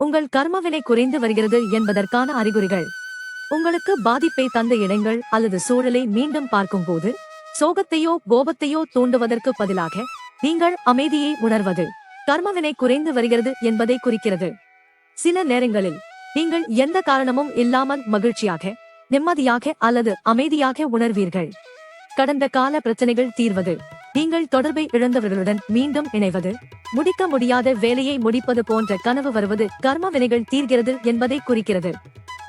உங்கள் கர்மவினை குறைந்து வருகிறது என்பதற்கான அறிகுறிகள். உங்களுக்கு பாதிப்பை தந்த இடங்கள் அல்லது சூழலை மீண்டும் பார்க்கும்போது சோகத்தையோ கோபத்தையோ தூண்டுவதற்கு பதிலாக நீங்கள் அமைதியை உணர்வது கர்மவினை குறைந்து வருகிறது என்பதை குறிக்கிறது. சில நேரங்களில் நீங்கள் எந்த காரணமும் இல்லாமல் மகிழ்ச்சியாக நிம்மதியாக அல்லது அமைதியாக உணர்வீர்கள். கடந்த கால பிரச்சனைகள் தீர்வது. நீங்கள் தொடர்பை இழந்தவர்களுடன் மீண்டும் இணைவது முடிக்க முடியாத வேலையை முடிப்பது போன்ற கனவு வருவது கர்ம வினைகள் தீர்கிறது என்பதை குறிக்கிறது.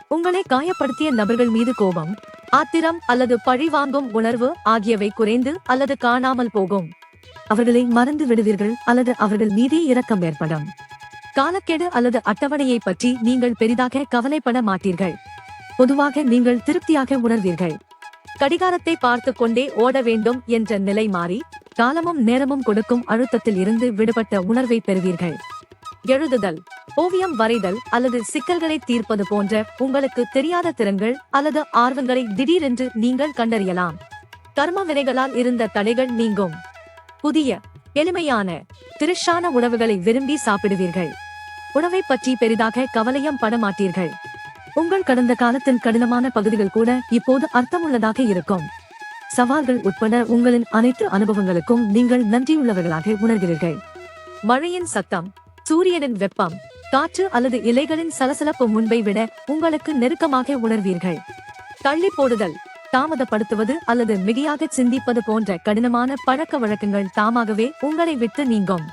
உங்களை காயப்படுத்திய நபர்கள் மீது கோபம் ஆத்திரம் அல்லது பழி வாங்கும் உணர்வு ஆகியவை குறைந்து அல்லது காணாமல் போகும். அவர்களை மறந்து விடுவீர்கள் அல்லது அவர்கள் மீதே இரக்கம் ஏற்படும். காலக்கெடு அல்லது அட்டவணையை பற்றி நீங்கள் பெரிதாக கவலைப்பட மாட்டீர்கள். பொதுவாக நீங்கள் திருப்தியாக உணர்வீர்கள். கடிகாரத்தை பார்த்து கொண்டே ஓட வேண்டும் என்ற நிலை மாறி காலமும் நேரமும் கொடுக்கும் அழுத்தத்தில் இருந்து விடுபட்ட உணர்வை பெறுவீர்கள். எழுதுதல் ஓவியம் வரைதல் அல்லது சிக்கல்களை தீர்ப்பது போன்ற உங்களுக்கு தெரியாத திறன்கள் அல்லது ஆர்வங்களை திடீரென்று நீங்கள் கண்டறியலாம். கர்ம வினைகளால் இருந்த தடைகள் நீங்கும். புதிய எளிமையான திருஷான உணவுகளை விரும்பி சாப்பிடுவீர்கள். உணவை பற்றி பெரிதாக கவலையம் பட மாட்டீர்கள். உங்கள் கடந்த காலத்தின் கடினமான பகுதிகள் கூட இப்போது அர்த்தமுள்ளதாக இருக்கும். சவால்கள் உட்பட உங்களின் அனைத்து அனுபவங்களுக்கும் நீங்கள் நன்றியுள்ளவர்களாக உணர்கிறீர்கள். மழையின் சத்தம் சூரியனின் வெப்பம் காற்று அல்லது இலைகளின் சலசலப்பு முன்பை விட உங்களுக்கு நெருக்கமாக உணர்வீர்கள். தள்ளி போடுதல் தாமதப்படுத்துவது அல்லது மிகையாக சிந்திப்பது போன்ற கடினமான பழக்க வழக்கங்கள் தாமாகவே உங்களை விட்டு நீங்கும்.